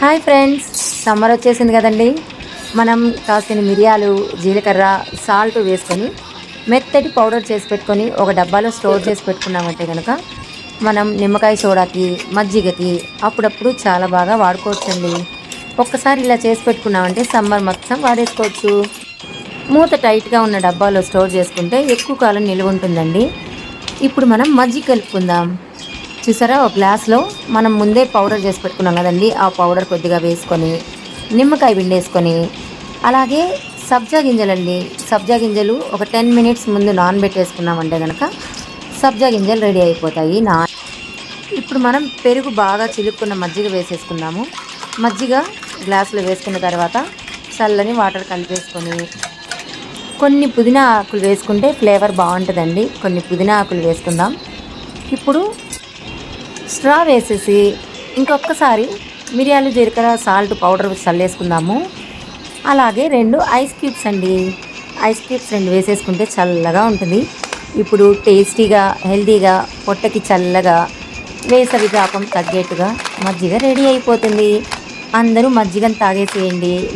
Hi friends summer వచ్చేసింది కదండి. మనం కాసిన మిరియాలు జీలకర్ర సాల్ట్ వేసుకొని మెత్తటి పౌడర్ చేసి పెట్టుకొని ఒక డబ్బాలో స్టోర్ చేసి పెట్టుకున్నామంటే కనుక మనం నిమ్మకాయ సోడాకి మజ్జిగకి అప్పుడప్పుడు చాలా బాగా వాడుకోవచ్చండి. ఒక్కసారి ఇలా చేసి పెట్టుకున్నామంటే సమ్మర్ మొత్తం వాడేసుకోవచ్చు. మూత టైట్గా ఉన్న డబ్బాలో స్టోర్ చేసుకుంటే ఎక్కువ కాలం నిలువ ఉంటుందండి. ఇప్పుడు మనం మజ్జిగ కలుపుకుందాం. చూసారా? ఒక గ్లాస్లో మనం ముందే పౌడర్ చేసి పెట్టుకున్నాం కదండి. ఆ పౌడర్ కొద్దిగా వేసుకొని నిమ్మకాయ పిండేసుకొని అలాగే సబ్జా గింజలండి. సబ్జా గింజలు ఒక టెన్ మినిట్స్ ముందు నానబెట్టేసుకున్నామంటే కనుక సబ్జా గింజలు రెడీ అయిపోతాయి. నా ఇప్పుడు మనం పెరుగు బాగా చిలుక్కున్న మజ్జిగ వేసేసుకుందాము. మజ్జిగ గ్లాసులో వేసుకున్న తర్వాత చల్లని వాటర్ కలిపేసుకొని కొన్ని పుదీనా ఆకులు వేసుకుంటే ఫ్లేవర్ బాగుంటుందండి. కొన్ని పుదీనా ఆకులు వేసుకుందాం. ఇప్పుడు స్ట్రా వేసేసి ఇంకొకసారి మిరియాలు జీలకర్ర సాల్ట్ పౌడర్ చల్లేసుకుందాము. అలాగే రెండు ఐస్ క్యూబ్స్ అండి. ఐస్ క్యూబ్స్ రెండు వేసేసుకుంటే చల్లగా ఉంటుంది. ఇప్పుడు టేస్టీగా హెల్తీగా పొట్టకి చల్లగా వేసవి తాపం తగ్గేట్టుగా మజ్జిగ రెడీ అయిపోతుంది. అందరూ మజ్జిగను తాగేసేయండి.